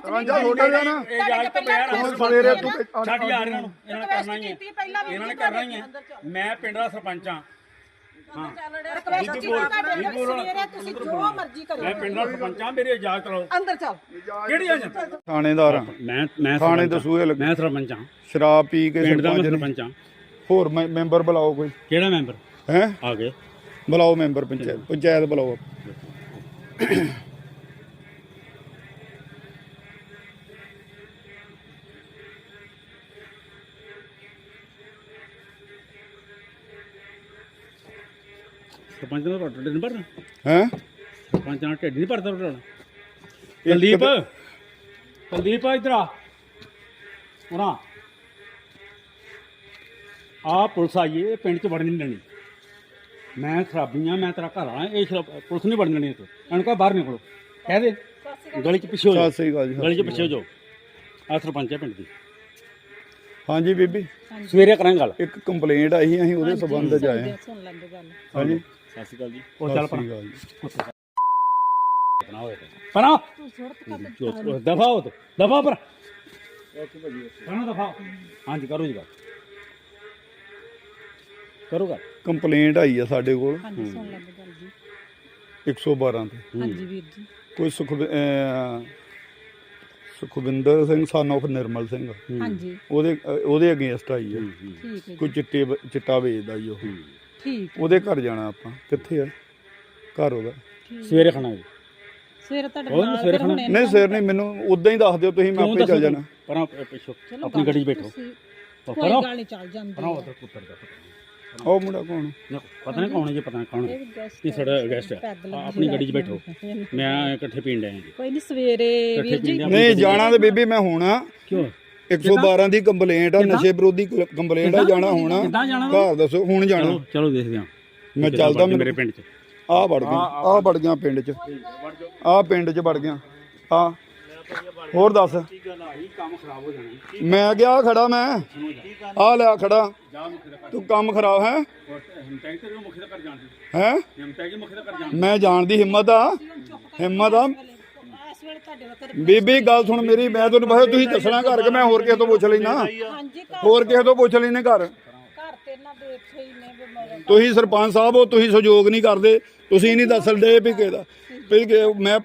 ਵਿੱਚ ਨਹੀਂ ਰਾਂਝਾ ਛੋਟਾ ਜਿਹਾ ਨਾ ਤੋਂ ਸਵੇਰੇ ਤੂੰ ਛੱਡ ਯਾਰ ਇਹਨਾਂ ਨੂੰ ਇਹਨਾਂ ਨੇ ਕਰਨਾ ਹੀ ਹੈ। ਇਹਨਾਂ ਨੇ ਕਰਨਾ ਹੀ ਹੈ। ਮੈਂ ਪਿੰਡ ਦਾ ਸਰਪੰਚ ਹਾਂ। ਰਿਕਵੈਸਟ ਕੀਤੀ ਤੁਹਾਡੇ ਨਾਲ ਸਵੇਰੇ ਤੁਸੀਂ ਜੋ ਮਰਜ਼ੀ ਕਰੋ। ਮੈਂ ਪਿੰਡ ਦਾ ਸਰਪੰਚ ਹਾਂ ਮੇਰੀ ਇਜਾਜ਼ਤ ਲਓ। ਅੰਦਰ ਚੱਲ। ਕਿਹੜੀ ਇਜਾਜ਼ਤ? ਥਾਣੇਦਾਰ ਆ। ਮੈਂ ਮੈਂ ਥਾਣੇ ਸਰਪੰਚ ਹਾਂ। ਦਸੂਏ ਲੱਗੇ ਮੈਂ ਸਰਪੰਚ ਹਾਂ। ਸ਼ਰਾਬ ਪੀ ਕੇ ਪਿੰਡ ਦਾ ਮੈਂ ਸਰਪੰਚ ਨੇ। ਸਰਪੰਚ ਹਾਂ। ਹੋਰ ਮੈਂ- ਮੈਂਬਰ ਬੁਲਾਓ ਕੋਈ। ਕਿਹੜਾ ਮੈਂਬਰ? ਹੈ? ਆ ਗਏ। ਬੁਲਾਓ ਮੈਂਬਰ ਪੰਚਾਇਤ। ਪੰਚਾਇਤ ਬੁਲਾਓ ਸਰਪੰਚ ਦਾ ਢਿੱਡ ਨਹੀਂ ਭਰਨਾ? ਹੈ? ਸਰਪੰਚ ਨਾਲ ਢਿੱਡ ਨਹੀਂ ਭਰਦਾ ਤੁਹਾਡਾ ਕੁਲਦੀਪ ਕੁਲਦੀਪ ਇਧਰ ਆ। ਉਹਨਾਂ ਆ। ਪੁਲਿਸ ਆਈ ਏ ਪਿੰਡ ਚ ਵੜਨ ਨਹੀਂ ਦੇਣੀ। ਮੈਂ ਖਰਾਬੀਆਂ ਮੈਂ ਤੇਰਾ ਘਰ ਆਣਾ ਇਹ ਸ਼ਰਾਬ- ਪੁਲਿਸ ਨਹੀਂ ਵੜਨ ਦੇਣੀ ਇੱਥੇ। ਇਹਨੂੰ ਕਹ ਬਾਹਰ ਨਿਕਲੋ। ਕਹਿ ਦੇ ਗਲੀ ਚ ਪਿੱਛੇ ਹੋ ਸਤਿ ਜਾਓ ਸ੍ਰੀ ਅਕਾਲ ਜੀ ਗਲੀ ਚ ਪਿੱਛੇ ਹੋ ਜਾਓ। ਆ ਸਰਪੰਚ ਹੈ ਪਿੰਡ ਦੀ। ਹਾਂਜੀ ਬੀਬੀ। ਸਵੇਰੇ ਕਰਾਂਗੇ ਗੱਲ। ਇੱਕ ਕੰਪਲੇਂਟ ਆਈ ਸੀ, ਅਸੀਂ ਉਹਦੇ ਸਬੰਧ ਚ ਆਏ ਹਾਂ। ਸੁਣ ਲੈਂਦੇ ਗੱਲ। ਹਾਂਜੀ। ਸਤਿ ਸ਼੍ਰੀ ਅਕਾਲ ਜੀ। ਉਹ ਚੱਲ ਸਤਿ ਪਰਾਂ ਸ੍ਰੀ ਅਕਾਲ ਜੀ। ਪਰਾਂ ਹੋਏ ਪਰਾਂ ਦਫਾ ਹੋ ਦਫਾ ਪਰ ਪਰਾਂ ਦਫਾ ਹਾਂਜੀ ਕਰੋ ਜੀ ਗੱਲ। ਕਰੋ ਗੱਲ। ਕੰਪਲੇਂਟ ਆਈ ਆ ਸਾਡੇ ਕੋਲ। ਹਾਂਜੀ ਸੁਣ ਗੱਲ ਜੀ। 112 ਤੇ। ਹਾਂਜੀ ਵੀਰ ਜੀ। ਕੋਈ ਸੁਖ ਸੁਖਵਿੰਦਰ ਸਿੰਘ son of ਨਿਰਮਲ ਸਿੰਘ। ਹਾਂਜੀ। ਉਹਦੇ ਉਹਦੇ ਅਗੇਂਸਟ ਆਈ ਹੈ ਠੀਕ ਹੈ ਕੋਈ ਚਿੱਟੇ ਚਿੱਟਾ ਵੇਚਦਾ ਜੀ ਉਹ। ਠੀਕ ਉਹਦੇ ਘਰ ਜਾਣਾ ਆਪਾਂ। ਕਿੱਥੇ ਆ? ਘਰ ਉਹਦਾ। ਸਵੇਰੇ ਖਾਣਾ ਜੀ। ਸਵੇਰੇ ਤੁਹਾਡੇ ਹੋਰ ਨਾਲ ਸਵੇਰੇ ਫਿਰ ਹੁਣੇ ਨਹੀਂ ਸਰ ਨਹੀਂ ਮੈਨੂੰ ਉਦਾਂ ਹੀ ਦੱਸ ਦਿਓ ਤੁਸੀਂ ਮੈਂ ਆਪੇ ਚੱਲ ਜਾਣਾ। ਪਰਾਂ ਪਿੱਛੋ ਆਪਣੀ ਗੱਡੀ 'ਚ ਬੈਠੋ। ਤੁਸੀਂ- ਉਹ ਕੋਈ ਪਰਾਂ ਗੱਲ ਨਹੀਂ ਚੱਲ ਜਾਂਦੀ ਪਰਾਂ ਉਧਰ ਪੁੱਤਰ ਦਾ ਉਹ ਮੁੰਡਾ ਕੌਣ? ਨਾ, ਪਤਾ ਨਹੀਂ ਕੌਣ ਹੈ ਜੀ ਪਤਾ ਨਹੀਂ ਕੌਣ ਹੈ। ਇਹ guest ਸਾਡਾ ਗੈਸਟ ਹੈ ਆ, ਆਪਣੀ ਗੱਡੀ 'ਚ ਬੈਠੋ। ਮੈਂ ਇਕੱਠੇ ਪੀਣ ਡਿਆ ਜੀ। ਕੋਈ ਨਹੀਂ ਸਵੇਰੇ ਵੀਰ ਜੀ ਪੀਂਦੇ ਆ। ਨਹੀਂ ਜਾਣਾ ਤੇ ਬੀਬੀ ਮੈਂ ਹੋਣਾ। ਕਿਉਂ? 112 ਦੀ ਕੰਪਲੇਂਟ ਆ ਨਸ਼ੇ ਵਿਰੋਧੀ ਕੰਪਲੇਂਟ ਆ ਜਾਣਾ ਹੋਣਾ। ਕਿੱਦਾਂ ਜਾਣਾ ਘਰ ਦੱਸੋ ਹੁਣ ਜਾਣਾ। ਚਲੋ ਚਲੋ ਦੇਖਦੇ ਹਾਂ। ਮੈਂ ਚੱਲਦਾ ਮੇਰੇ ਪਿੰਡ 'ਚ। ਆ ਵੜ ਗਿਆ ਆ ਵੜ ਗਿਆ ਪਿੰਡ 'ਚ। ਆ ਪਿੰਡ 'ਚ ਵੜ ਗਿਆ। ਆ। ਹੋਰ ਦੱਸ। ਕੰਮ ਖਰਾਬ ਹੋ ਜਾਣਾ ਮੈਂ। ਗਿਆ ਖੜਾ ਮੈਂ ਆ ਲਿਆ ਖੜਾ। ਤੂੰ ਕੰਮ ਖਰਾਬ ਹੈ? ਹਿੰਮਤਾਂ ਤੇ ਮੁਖੀ ਦਾ ਕਰ ਜਾਣ ਹੈ? ਹਿੰਮਤਾਂ ਕੀ ਮੁਖੀ ਦਾ ਕਰ ਜਾਣ ਮੈਂ ਜਾਣ ਦੀ ਹਿੰਮਤ ਆ। ਹਿੰਮਤ ਆ ਇਸ ਵੇਲੇ ਤੁਹਾਡੇ ਵਕਤ ਬੀਬੀ ਗੱਲ ਸੁਣ ਮੇਰੀ ਮੈਂ ਤੁਹਾਨੂੰ ਬਸ ਤੁਸੀਂ ਦੱਸਣਾ ਘਰ ਕਿ ਮੈਂ ਹੋਰ ਕਿਸੇ ਤੋਂ ਪੁੱਛ ਲੈਣਾ ਹਾਂਜੀ ਘਰ ਹੋਰ ਕਿਸੇ ਤੋਂ ਪੁੱਛ ਲੈਣੇ ਘਰ। ਘਰ ਤੇ ਨਾ ਦੇਖੇ ਹੀ ਨੇ ਵੀ ਮੇਰੇ ਤੁਸੀਂ ਸਰਪੰਚ ਸਾਹਿਬ ਹੋ ਤੁਸੀਂ ਸਹਿਯੋਗ ਨਹੀਂ ਕਰਦੇ। ਤੁਸੀਂ ਨਹੀਂ ਦੱਸਦੇ ਵੀ ਕਿਹਦਾ ਵੀ ਕਿ ਮੈਂ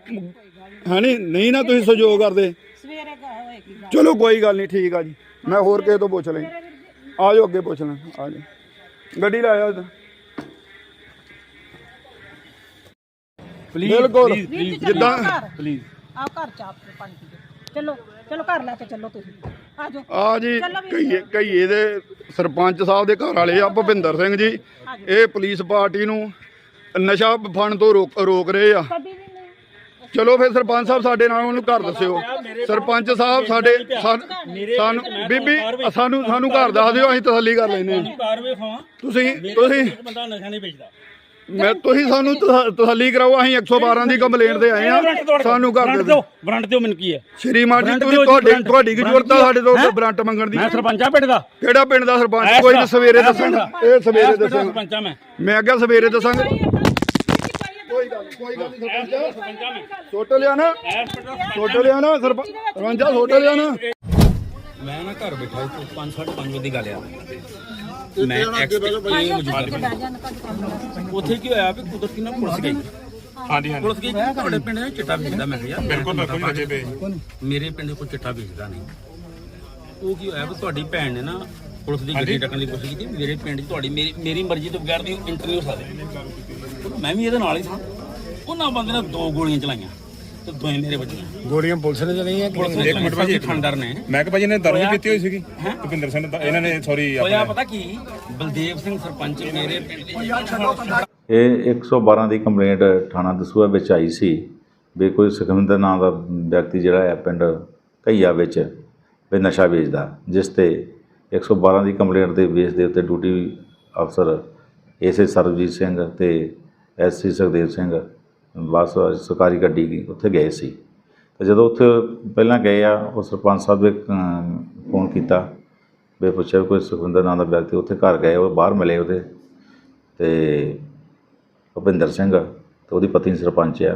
ਹਣੀ ਨਹੀਂ ਨਾ ਤੁਸੀਂ ਸਹਿਯੋਗ ਕਰਦੇ। ਸਵੇਰੇ ਗਾ ਹੋਏਗੀ ਗੱਲ। ਚਲੋ ਕੋਈ ਗੱਲ ਨਹੀਂ ਠੀਕ ਆ ਜੀ। ਮੈਂ ਹੋਰ ਕਿਸੇ ਤੋਂ ਪੁੱਛ ਲੈਂ ਆ ਜਾਓ ਅੱਗੇ ਪੁੱਛ ਲੈ ਆ ਜਾਓ। ਗੱਡੀ ਲੈ ਆਓ ਇੱਧਰ। ਪਲੀਜ਼ ਬਿਲਕੁਲ। ਜਿੱਦਾਂ ਪਲੀਜ਼ ਆਓ ਘਰ ਚਾਹ ਪੀਓ, ਪਾਣੀ ਪੀਓ ਚਲੋ ਚਲੋ ਘਰ ਲੈ ਕੇ ਚੱਲੋ ਤੁਸੀਂ। ਆ ਜਾਓ। ਆ ਜੀ ਕਈਏ ਕਈਏ ਦੇ ਸਰਪੰਚ ਸਾਹਿਬ ਦੇ ਘਰ ਵਾਲੇ ਆ ਭੁਪਿੰਦਰ ਸਿੰਘ ਜੀ। ਇਹ ਪੁਲਿਸ ਪਾਰਟੀ ਨੂੰ ਨਸ਼ਾ ਫਣ ਤੋਂ ਰੋਕ ਰੋਕ ਰਹੇ ਆ। ਕਦੀ ਵੀ ਨਹੀਂ। ਚਲੋ ਫਿਰ ਸਰਪੰਚ ਸਾਹਿਬ ਸਾਡੇ ਨਾਲ ਉਹਨੂੰ ਘਰ ਦੱਸਿਓ। ਸਰਪੰਚ ਸਾਹਿਬ ਸਾਡੇ ਸਾਨ- ਸਾਨੂੰ ਬੀਬੀ ਸਾਨੂੰ ਸਾਨੂੰ ਘਰ ਦੱਸ ਦਿਓ ਅਸੀਂ ਤਸੱਲੀ ਕਰ ਲੈਨੇ ਆ ਕਾਰਵੇ ਖਾਵਾਂ ਤੁਸੀਂ ਤੁਸੀਂ ਇੱਕ ਬੰਦਾ ਨਸ਼ਾ ਨਹੀਂ ਵੇਚਦਾ। ਮੈਂ ਤੁਸੀਂ ਸਾਨੂੰ ਤਸ- ਤਸੱਲੀ ਕਰਾਓ ਅਸੀਂ 112 ਦੀ ਕੰਪਲੇਂਟ ਤੇ ਆਏ ਆ ਸਾਨੂੰ ਘਰ ਦੇ ਦਿਓ। ਬਰੰਟ ਦਿਓ ਮੈਨੂੰ ਕੀ ਹੈ। ਸ਼੍ਰੀਮਾਨ ਜੀ ਤੁਸੀਂ ਦਿਓ ਜੀ, ਤੁਹਾਡੇ ਕੀ ਜ਼ਰੂਰਤ ਆ ਸਾਡੇ ਤੋਂ ਬਰੰਟ ਮੰਗਣ ਦੀ? ਮੈਂ ਸਰਪੰਚ ਆ ਪਿੰਡ ਦਾ। ਕਿਹੜਾ ਪਿੰਡ ਦਾ ਸਰਪੰਚ? ਕੋਈ ਨਹੀਂ ਸਵੇਰੇ ਦੱਸਣ। ਇਹ ਸਵੇਰੇ ਦੱਸਣ ਸਰਪੰਚ ਆ ਮੈਂ। ਮੈਂ ਅੱਗੇ ਸਵੇਰੇ ਦੱਸਾਂਗਾ। ਕੋਈ ਗੱਲ ਕੋਈ ਗੱਲ ਨਹੀਂ ਸਰਪੰਚ। ਆ ਮੈਂ। ਛੋਟ ਲਿਆ ਨਾ ਛੋਟ ਲਿਆ ਨਾ ਸਰਪੰਚ। ਸਰਪੰਚਾ ਛੋਟ ਲਿਆ ਨਾ ਮੈਂ ਨਾ ਘਰ ਬੈਠਾ ਸੀ 5:30 ਵਜੇ ਦੀ ਗੱਲ ਆ। ਮੈਂ ਉੱਥੇ ਕੀ ਹੋਇਆ ਵੀ ਕੁਦਰਤੀ ਨਾਲ ਪੁਲਿਸ ਗਈ ਹਾਂਜੀ ਹਾਂਜੀ। ਪੁਲਿਸ ਗਈ ਕਿ ਤੁਹਾਡੇ ਪਿੰਡ ਦੇ ਚਿੱਟਾ ਵੇਚਦਾ? ਮੈਂ ਕਿਹਾ ਯਾਰ ਬਿਲਕੁਲ ਬਿਲਕੁਲ ਅਜੇ ਪਏ ਮੇਰੇ ਪਿੰਡ ਕੋਈ ਚਿੱਟਾ ਵੇਚਦਾ ਨਹੀਂ। ਉਹ ਕੀ ਹੋਇਆ ਵੀ ਤੁਹਾਡੀ ਭੈਣ ਨੇ ਨਾ ਪੁਲਿਸ ਦੀ ਗੱਡੀ ਟੱਕਣ ਦੀ ਕੋਸ਼ਿਸ਼ ਕੀਤੀ। ਮੇਰੇ ਪਿੰਡ 'ਚ ਤੁਹਾਡੀ ਮੇਰੀ ਮੇਰੀ ਮਰਜ਼ੀ ਤੋਂ ਬਗੈਰ ਦੀ ਇੰਟਰਵਿਊ ਸਕਦੇ। ਮੈਂ ਵੀ ਇਹਦੇ ਨਾਲ ਹੀ ਸਾਂ। ਉਹਨਾਂ ਬੰਦੇ ਨੇ ਦੋ ਗੋਲੀਆਂ ਚਲਾਈਆਂ। ਤੇ ਦੋਏ ਮੇਰੇ ਵੱਜੀਆਂ। ਗੋਲੀਆਂ ਪੁਲਿਸ ਨੇ ਚਲਾਈਆਂ ਕਿ ਇੱਕ ਮਿੰਟ ਭਾਜੀ? ਠੰਡਰ ਨੇ। ਮੈਂ ਕਿਹਾ ਭਾਜੀ ਨੇ ਦਾਰੂ ਵੀ ਪੀਤੀ ਹੋਈ ਸੀਗੀ? ਭੁਪਿੰਦਰ ਸਿੰਘ ਨੇ ਤਾਂ- ਇਹਨਾਂ ਨੇ ਸੌਰੀ ਹੋਇਆ ਪਤਾ ਕੀ? ਬਲਦੇਵ ਸਿੰਘ ਸਰਪੰਚ ਮੇਰੇ ਪਿੰਡ ਦੇ ਇਹ 112 ਦੀ ਕੰਪਲੇਂਟ ਥਾਣਾ ਦਸੂਹਾ ਵਿੱਚ ਆਈ ਸੀ ਵੀ ਕੋਈ ਸੁਖਵਿੰਦਰ ਨਾਂ ਦਾ ਵਿਅਕਤੀ ਜਿਹੜਾ ਹੈ ਪਿੰਡ ਘਈਆ ਵਿੱਚ ਵੀ ਨਸ਼ਾ ਵੇਚਦਾ ਜਿਸ ਤੇ 112 ਦੀ ਕੰਪਲੇਂਟ ਦੇ ਬੇਸ ਦੇ ਉੱਤੇ ਡਿਊਟੀ ਅਫਸਰ ਐਸਏ ਸਰਬਜੀਤ ਸਿੰਘ ਤੇ ਐਸਸੀ ਸੁਖਦੇਵ ਸਿੰਘ ਬੱਸ, ਸਰਕਾਰੀ ਗੱਡੀ ਗਈ ਉੱਥੇ ਗਏ ਸੀ। ਤੇ ਜਦੋਂ ਉੱਥੇ ਪਹਿਲਾਂ ਗਏ ਆ, ਉਹ ਸਰਪੰਚ ਸਾਹਿਬ ਨੇ ਫੋਨ ਕੀਤਾ ਵੀ ਪੁੱਛਿਆ ਵੀ ਕੋਈ ਸੁਖਵਿੰਦਰ ਨਾਂ ਦਾ ਵਿਅਕਤੀ ਉੱਥੇ ਘਰ ਗਏ, ਉਹ ਬਾਹਰ ਮਿਲੇ ਉਹਦੇ। ਤੇ ਭੁਪਿੰਦਰ ਸਿੰਘ, ਤੇ ਉਹਦੀ ਪਤਨੀ ਸਰਪੰਚ ਆ।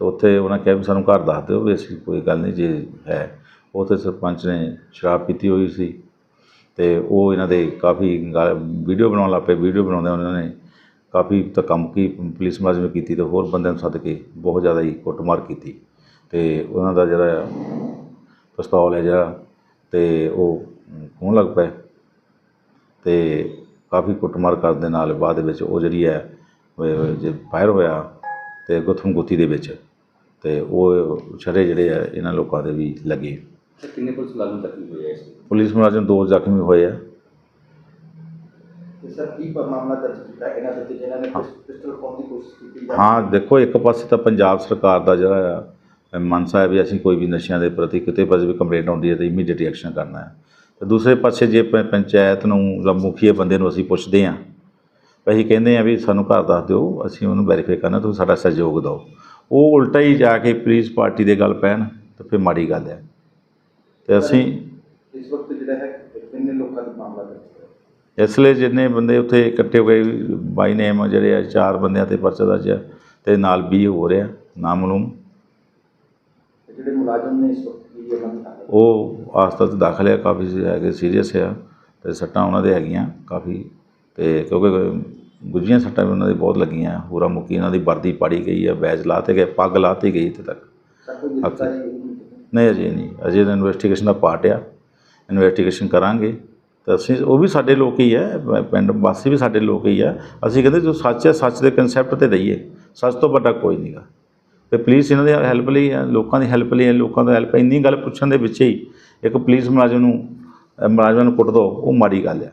ਤੇ ਉੱਥੇ ਉਹਨਾਂ ਕਿਹਾ ਵੀ ਸਾਨੂੰ ਘਰ ਦੱਸ ਦਿਓ ਵੀ ਅਸੀਂ ਕੋਈ ਗੱਲ ਨਹੀਂ, ਜੇ ਹੈ। ਉੱਥੇ ਸਰਪੰਚ ਨੇ ਸ਼ਰਾਬ ਪੀਤੀ ਹੋਈ ਸੀ। ਤੇ ਉਹ ਇਹਨਾਂ ਦੇ ਕਾਫੀ ਵੀਡੀਓ ਬਣਾਉਣ ਲੱਗ ਪਏ, ਵੀਡੀਓ ਬਣਾਉਂਦੇ ਉਹਨਾਂ ਨੇ ਕਾਫੀ ਧੱਕਾਮੁੱਕੀ ਪੁਲਿਸ ਮੁਲਾਜ਼ਮ ਕੀਤੀ ਤੇ ਹੋਰ ਬੰਦਿਆਂ ਨੂੰ ਸੱਦ ਕੇ ਬਹੁਤ ਜ਼ਿਆਦਾ ਹੀ ਕੁੱਟਮਾਰ ਕੀਤੀ ਤੇ ਉਹਨਾਂ ਦਾ ਜਿਹੜਾ ਪਿਸਤੌਲ ਹੈ ਜਿਹੜਾ ਤੇ ਉਹ ਖੋਹਣ ਲੱਗ ਪਏ ਤੇ ਕਾਫੀ ਕੁੱਟਮਾਰ ਕਰਨ ਦੇ ਨਾਲ ਬਾਅਦ ਵਿੱਚ ਉਹ ਜਿਹੜੀ ਹੈ ਜੇ ਫਾਇਰ ਹੋਇਆ ਤੇ ਗੁੱਥਮ ਗੁੱਥੀ ਦੇ ਵਿੱਚ ਤੇ ਉਹ ਛੜੇ ਜਿਹੜੇ ਆ ਇਹਨਾਂ ਲੋਕਾਂ ਦੇ ਵੀ ਲੱਗੇ ਕਿੰਨੇ ਪੁਲਿਸ ਮੁਲਾਜ਼ਮ ਜ਼ਖਮੀ ਹੋਏ? ਪੁਲਿਸ ਮੁਲਾਜ਼ਮ ਦੋ ਜ਼ਖਮੀ ਹੋਏ ਆ ਤੇ ਸਰ ਕੀ ਮਾਮਲਾ ਦਰਜ ਕੀਤਾ ਇਹਨਾਂ ਦੇ ਉੱਤੇ ਜਿਨ੍ਹਾਂ ਨੇ ਪਿਸਟਲ ਖੋਹਣ ਦੀ ਕੋਸ਼ਿਸ਼ ਕੀਤੀ ਜਾਂ ਹਾਂ ਦੇਖੋ ਇੱਕ ਪਾਸੇ ਤਾਂ ਪੰਜਾਬ ਸਰਕਾਰ ਦਾ ਜਿਹੜਾ ਆ ਮਨਸਾ ਹੈ ਵੀ ਅਸੀਂ ਕੋਈ ਵੀ ਨਸ਼ਿਆਂ ਦੇ ਪ੍ਰਤੀ ਕਿਤੇ ਪਾਸੇ ਵੀ ਕੰਪਲੇਂਟ ਆਉਂਦੀ ਹੈ ਤਾਂ ਇਮੀਡੀਏਟ ਐਕਸ਼ਨ ਕਰਨਾ ਹੈ। ਤੇ ਦੂਸਰੇ ਪਾਸੇ ਜੇ ਪੰਚਾਇਤ ਨੂੰ ਜਾਂ ਮੁਖੀਏ ਬੰਦੇ ਨੂੰ ਅਸੀਂ ਪੁੱਛਦੇ ਹਾਂ ਅਸੀਂ ਕਹਿੰਦੇ ਆ ਵੀ ਸਾਨੂੰ ਘਰ ਦੱਸ ਦਿਓ ਅਸੀਂ ਉਹਨੂੰ ਵੈਰੀਫਾਈ ਕਰਨਾ ਤੁਸੀਂ ਸਾਡਾ ਸਹਿਯੋਗ ਦਿਓ। ਉਹ ਉਲਟਾ ਹੀ ਜਾ ਕੇ ਪੁਲਿਸ ਪਾਰਟੀ ਦੇ ਗੱਲ ਪੈਣ ਤਾਂ ਫਿਰ ਮਾੜੀ ਗੱਲ ਹੈ। ਤੇ ਅਸੀਂ ਇਸ ਵਕਤ ਜਿਹੜਾ ਹੈ ਕਿੰਨੇ ਲੋਕਾਂ ਦਾ ਮਾਮਲਾ ਦਰਜ ਹੈ ਇਸ ਲਈ ਜਿੰਨੇ ਬੰਦੇ ਉੱਥੇ ਇਕੱਠੇ ਹੋ ਗਏ ਬਾਈ ਨੇਮ ਜਿਹੜੇ ਆ ਚਾਰ ਬੰਦਿਆਂ ਤੇ ਪਰਚਾ ਦਰਜ ਹੈ ਤੇ ਨਾਲ 20 ਹੋ ਰਿਹਾ ਨਾਮਲੂਮ। ਤੇ ਜਿਹੜੇ ਮੁਲਾਜ਼ਮ ਨੇ ਇਸ ਵਕਤ ਕੀ ਉਹ ਹਸਪਤਾਲ 'ਚ ਦਾਖਲ ਹੈ ਕਾਫੀ ਹੈਗੇ ਸੀਰੀਅਸ ਆ ਤੇ ਸੱਟਾਂ ਉਹਨਾਂ ਦੇ ਹੈਗੀਆਂ ਕਾਫੀ ਤੇ ਕਿਉਂਕਿ ਗੁੱਜੀਆਂ ਸੱਟਾਂ ਵੀ ਉਹਨਾਂ ਦੇ ਬਹੁਤ ਲੱਗੀਆਂ ਪੂਰਾ ਮੁੱਕੀ ਉਹਨਾਂ ਦੀ ਵਰਦੀ ਪਾੜੀ ਗਈ ਹੈ ਬੈਜ ਲਾਤੇ ਗਏ ਪੱਗ ਲਾਤੀ ਗਈ ਇੱਥੇ ਤੱਕ। ਨਹੀਂ? ਨਹੀਂ ਅਜੇ ਨਹੀਂ। ਅਜੇ ਤਾਂ ਇਨਵੈਸਟੀਗੇਸ਼ਨ ਦਾ ਪਾਰਟ ਆ। ਇਨਵੈਸਟੀਗੇਸ਼ਨ ਕਰਾਂਗੇ। ਤਾਂ ਅਸੀਂ ਉਹ ਵੀ ਸਾਡੇ ਲੋਕ ਹੀ ਹੈ ਪਿੰਡ ਵਾਸੀ ਵੀ ਸਾਡੇ ਲੋਕ ਹੀ ਆ ਅਸੀਂ ਕਹਿੰਦੇ ਜੋ ਸੱਚ ਹੈ ਸੱਚ ਦੇ ਕਨਸੈਪਟ ਤੇ ਰਹੀਏ। ਸੱਚ ਤੋਂ ਵੱਡਾ ਕੋਈ ਨਹੀਂਗਾ ਤੇ ਪੁਲਿਸ ਇਹਨਾਂ ਦੀ ਹੈਲਪ ਲਈ ਹੈ ਲੋਕਾਂ ਦੀ ਹੈਲਪ ਲਈ ਹੈ ਲੋਕਾਂ ਦਾ ਹੈਲਪ ਇੰਨੀ ਗੱਲ ਪੁੱਛਣ ਦੇ ਵਿੱਚ ਹੀ ਇੱਕ ਪੁਲਿਸ ਮੁਲਾਜ਼ਮ ਨੂੰ ਅ, ਮੁਲਾਜ਼ਮਾਂ ਨੂੰ ਕੁੱਟ ਦੋ ਉਹ ਮਾੜੀ ਗੱਲ ਹੈ।